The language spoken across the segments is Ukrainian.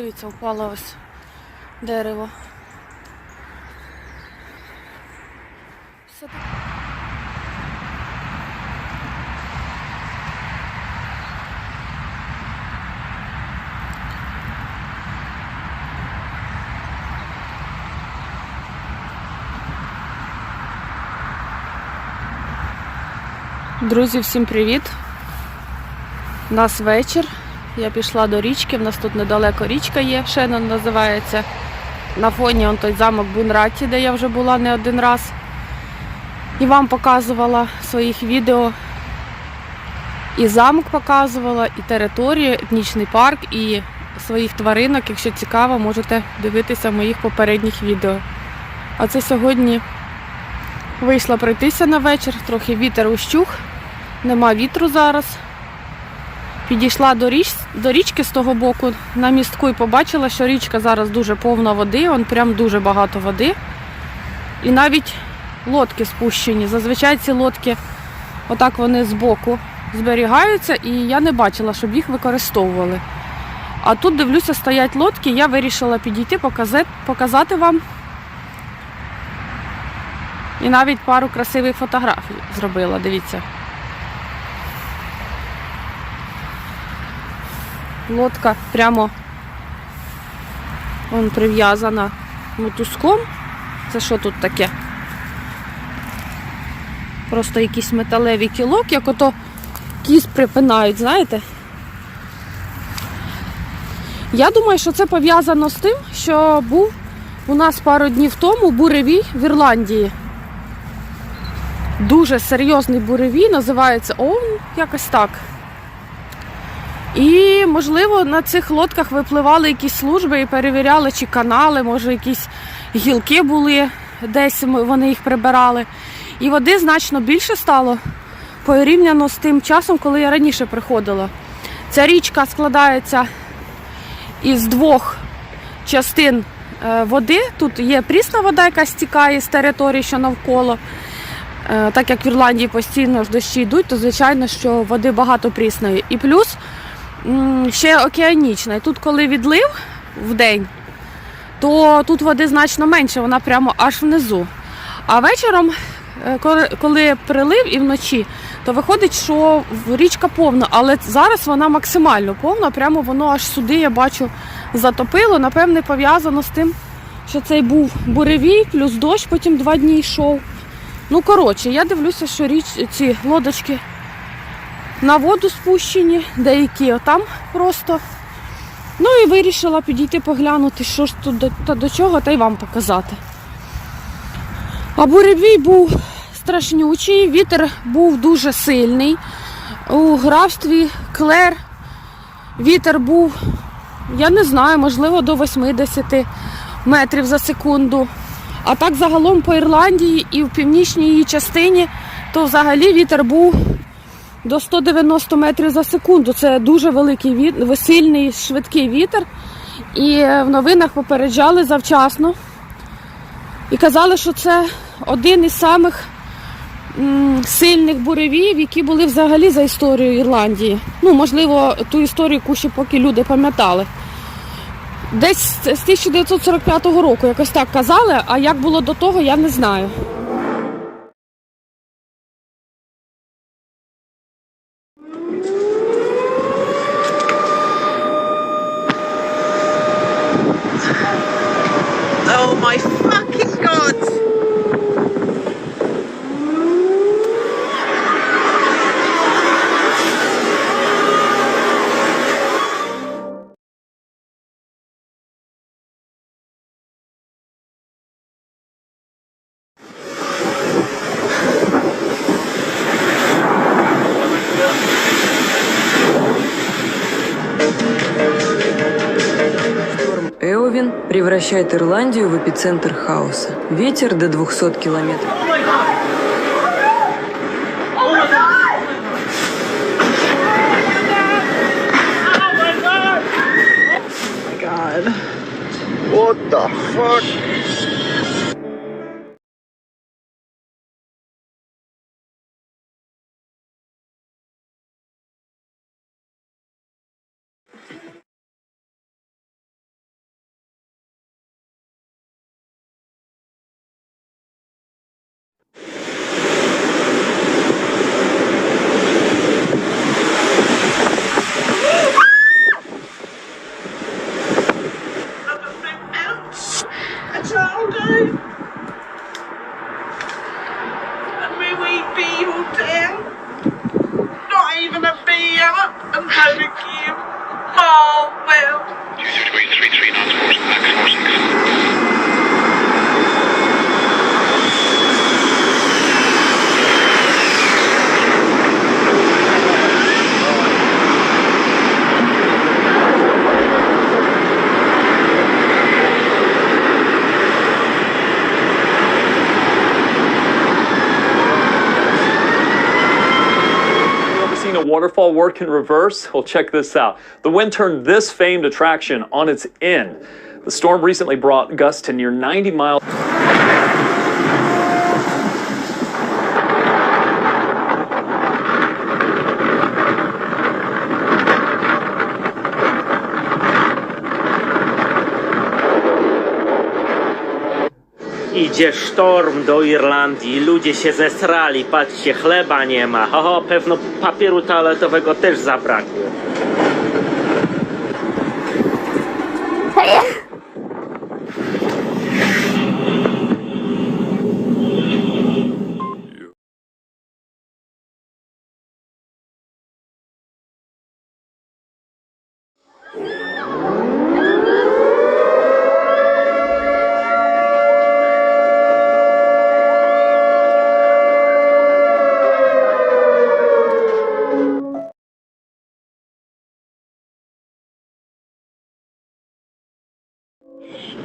Дивіться, впало ось дерево. Друзі, всім привіт! У нас вечір. Я пішла до річки, в нас тут недалеко річка є, Шенон називається. На фоні он той замок Бунраті, де я вже була не один раз. І вам показувала своїх відео. І замок показувала, і територію, етнічний парк, і своїх тваринок. Якщо цікаво, можете дивитися в моїх попередніх відео. А це сьогодні вийшла пройтися на вечір, трохи вітер ущух, нема вітру зараз. Підійшла до, річ, до річки з того боку на містку і побачила, що річка зараз дуже повна води, он прям дуже багато води. І навіть лодки спущені. Зазвичай ці лодки, отак вони збоку зберігаються, і я не бачила, щоб їх використовували. А тут дивлюся, стоять лодки, я вирішила підійти, показати вам. І навіть пару красивих фотографій зробила, дивіться. Лодка прямо вон прив'язана мотузком. Це що тут таке? Просто якийсь металевий кілок, як ото кіс припинають, знаєте? Я думаю, що це пов'язано з тим, що був у нас пару днів тому буревій в Ірландії. Дуже серйозний буревій, називається ОУН, якось так. І, можливо, на цих лодках випливали якісь служби і перевіряли, чи канали, може, якісь гілки були, десь вони їх прибирали. І води значно більше стало порівняно з тим часом, коли я раніше приходила. Ця річка складається із двох частин е, води. Тут є прісна вода, яка стікає з території, що навколо. Е, Так як в Ірландії постійно ж дощі йдуть, то звичайно, що води багато прісної. І плюс ще океанічна. І тут, коли відлив в день, то тут води значно менше, вона прямо аж внизу. А вечором, е, коли- прилив і вночі, то виходить, що річка повна, але зараз вона максимально повна, прямо воно аж сюди, я бачу, затопило. Напевне, пов'язано з тим, що цей був буревій, плюс дощ, потім два дні йшов. Ну, коротше, я дивлюся, що річ, ці лодочки на воду спущені, деякі отам просто. Ну і вирішила підійти поглянути, що ж тут до, та до чого, та й вам показати. А буревій був страшнючий, вітер був дуже сильний. У графстві Клер вітер був, я не знаю, можливо, до 80 метрів за секунду. А так загалом по Ірландії і в північній її частині, то взагалі вітер був до 190 метрів за секунду. Це дуже великий вітер, сильний, швидкий вітер. І е, в новинах попереджали завчасно. І казали, що це один із самих сильних буревіїв, які були взагалі за історію Ірландії. Ну, можливо, ту історію, яку ще поки люди пам'ятали. Десь з 1945 року якось так казали, а як було до того, я не знаю. Эовин превращает Ирландию в эпицентр хаоса. Ветер до 200 километров. What the fuck? Hurricane. Oh, well. 228339 Max 46. Waterfall work in reverse? Well, check this out. The wind turned this famed attraction on its end. The storm recently brought gusts to near 90 miles. Idzie sztorm do Irlandii, ludzie się zesrali, patrzcie, chleba nie ma. Oho, pewno papieru toaletowego też zabrakło.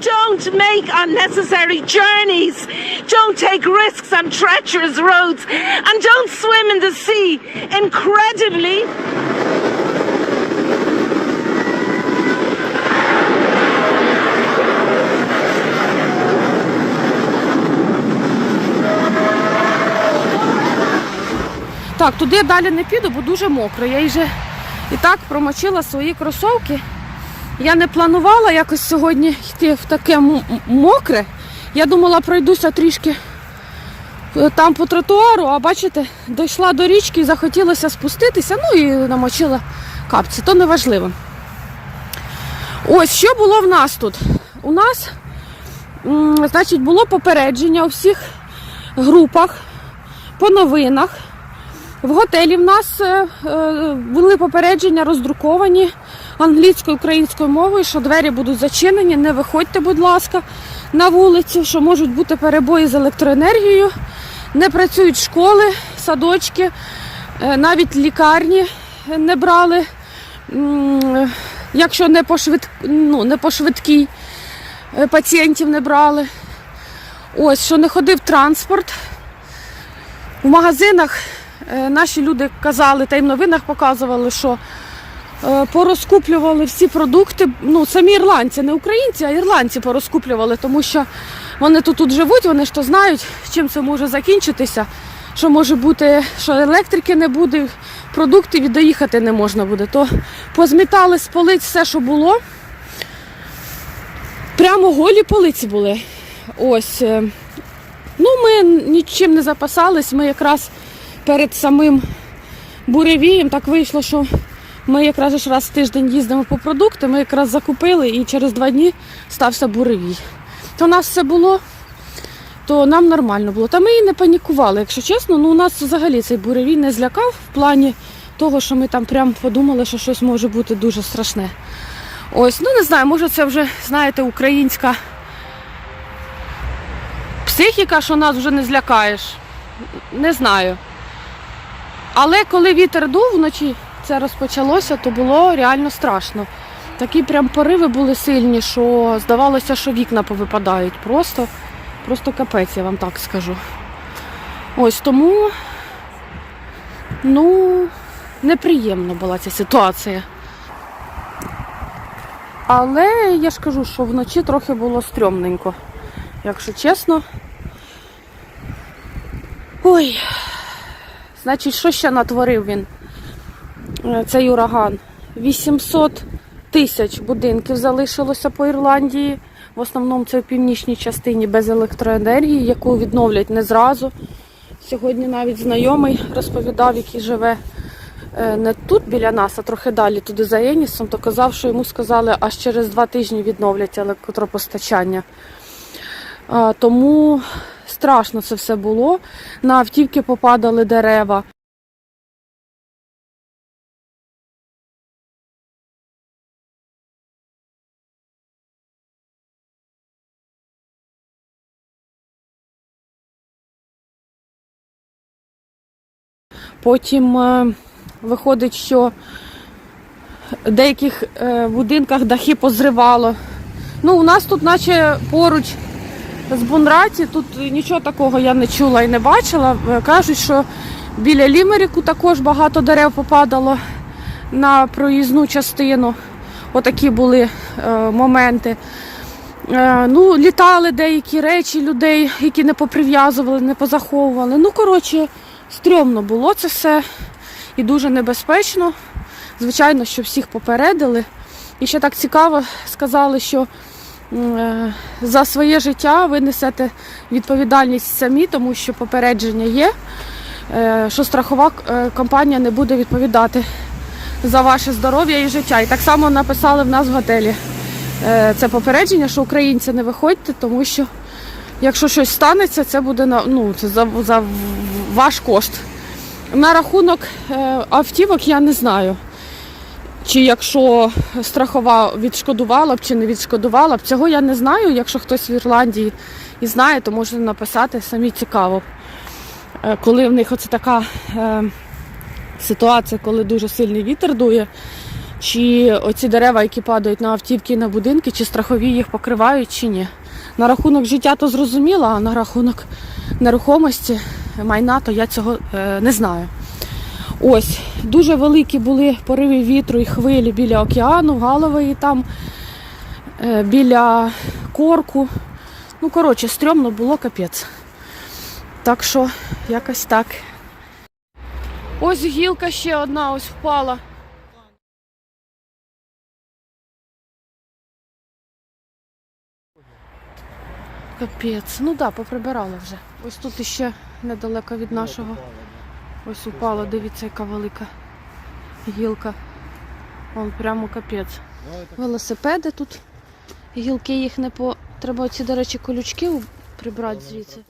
Don't make unnecessary journeys. Don't take risks on treacherous roads. And don't swim in the sea. Incredibly, Так, туди далі не піду, бо дуже мокро. Я вже і так промочила свої кросовки. Я не планувала якось сьогодні йти в таке мокре. Я думала, пройдуся трішки е, там по тротуару, а бачите, дійшла до річки і захотілося спуститися, ну і намочила капці, то не важливо. Ось що було в нас тут. У нас, значить, було попередження у всіх групах по новинах. В готелі в нас е, е, були попередження роздруковані англійською українською мовою, що двері будуть зачинені. Не виходьте, будь ласка, на вулицю, що можуть бути перебої з електроенергією, не працюють школи, садочки, е, навіть лікарні не брали, якщо не по, швид... ну, не по швидкій е, пацієнтів не брали. Ось, що не ходив транспорт. В магазинах е, наші люди казали, та й в новинах показували, що порозкуплювали всі продукти. Ну, самі ірландці, не українці, а ірландці порозкуплювали, тому що вони тут, тут живуть, вони ж то знають, чим це може закінчитися. Що може бути, що електрики не буде, продуктів і доїхати не можна буде. То позмітали з полиць все, що було. Прямо голі полиці були. Ось. е, Ну, ми нічим не запасались. Ми якраз перед самим буревієм так вийшло, що ми якраз ж раз в тиждень їздимо по продукти, ми якраз закупили і через два дні стався буревій. То у нас все було, то нам нормально було. Та ми і не панікували, якщо чесно, ну у нас взагалі цей буревій не злякав в плані того, що ми там прям подумали, що щось може бути дуже страшне. Ось, ну не знаю, може це вже, знаєте, українська психіка, що нас вже не злякаєш. Не знаю. Але коли вітер дув вночі, це розпочалося, то було реально страшно. Такі прям пориви були сильні, що здавалося, що вікна повипадають. Просто, просто капець, я вам так скажу. Ось тому, ну, неприємна була ця ситуація. Але я ж кажу, що вночі трохи було стрьомненько, якщо чесно. Ой, значить, що ще натворив він? Е, Цей ураган. 800 тисяч будинків залишилося по Ірландії. В основному це в північній частині без електроенергії, яку відновлять не зразу. Сьогодні навіть знайомий розповідав, який живе е, не тут біля нас, а трохи далі туди за Енісом, то казав, що йому сказали, аж через два тижні відновлять електропостачання. Тому страшно це все було. На автівки попадали дерева. Потім е, виходить, що в деяких е, будинках дахи позривало. Ну, у нас тут, наче поруч з Бунраті, тут нічого такого я не чула і не бачила. Е, Кажуть, що Біля Лімеріку також багато дерев попадало на проїзну частину. Отакі були моменти. Ну, літали деякі речі людей, які не поприв'язували, не позаховували. Ну, коротше, стрьомно було це все і дуже небезпечно. Звичайно, що всіх попередили. І ще так цікаво сказали, що е, за своє життя ви несете відповідальність самі, тому що попередження є, е, що страхова е, компанія не буде відповідати за ваше здоров'я і життя. І так само написали в нас в готелі це попередження, що українці не виходьте, тому що якщо щось станеться, це буде на ну це за, за ваш кошт. На рахунок е, автівок я не знаю. Чи якщо страхова відшкодувала б чи не відшкодувала б, цього я не знаю. Якщо хтось в Ірландії і знає, то може написати самі цікаво. Е, Коли в них оце така е, ситуація, коли дуже сильний вітер дує, чи оці дерева, які падають на автівки і на будинки, чи страхові їх покривають, чи ні. На рахунок життя то зрозуміло, а на рахунок нерухомості, майна, то я цього е, не знаю. Ось, дуже великі були пориви вітру і хвилі біля океану, Галової там, е, біля корку. Ну, коротше, стрьомно було капець. Так що, якось так. Ось гілка ще одна ось впала. Капець. Ну так, да, поприбирала вже. Ось тут іще недалеко від нашого. Ось упала, дивіться, яка велика гілка. Вон прямо капець. Велосипеди тут. Гілки їх не по. Треба оці, до речі, колючки прибрати звідси.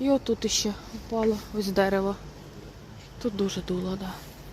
І отут іще впало ось дерево. Тут дуже дуло, так. Да.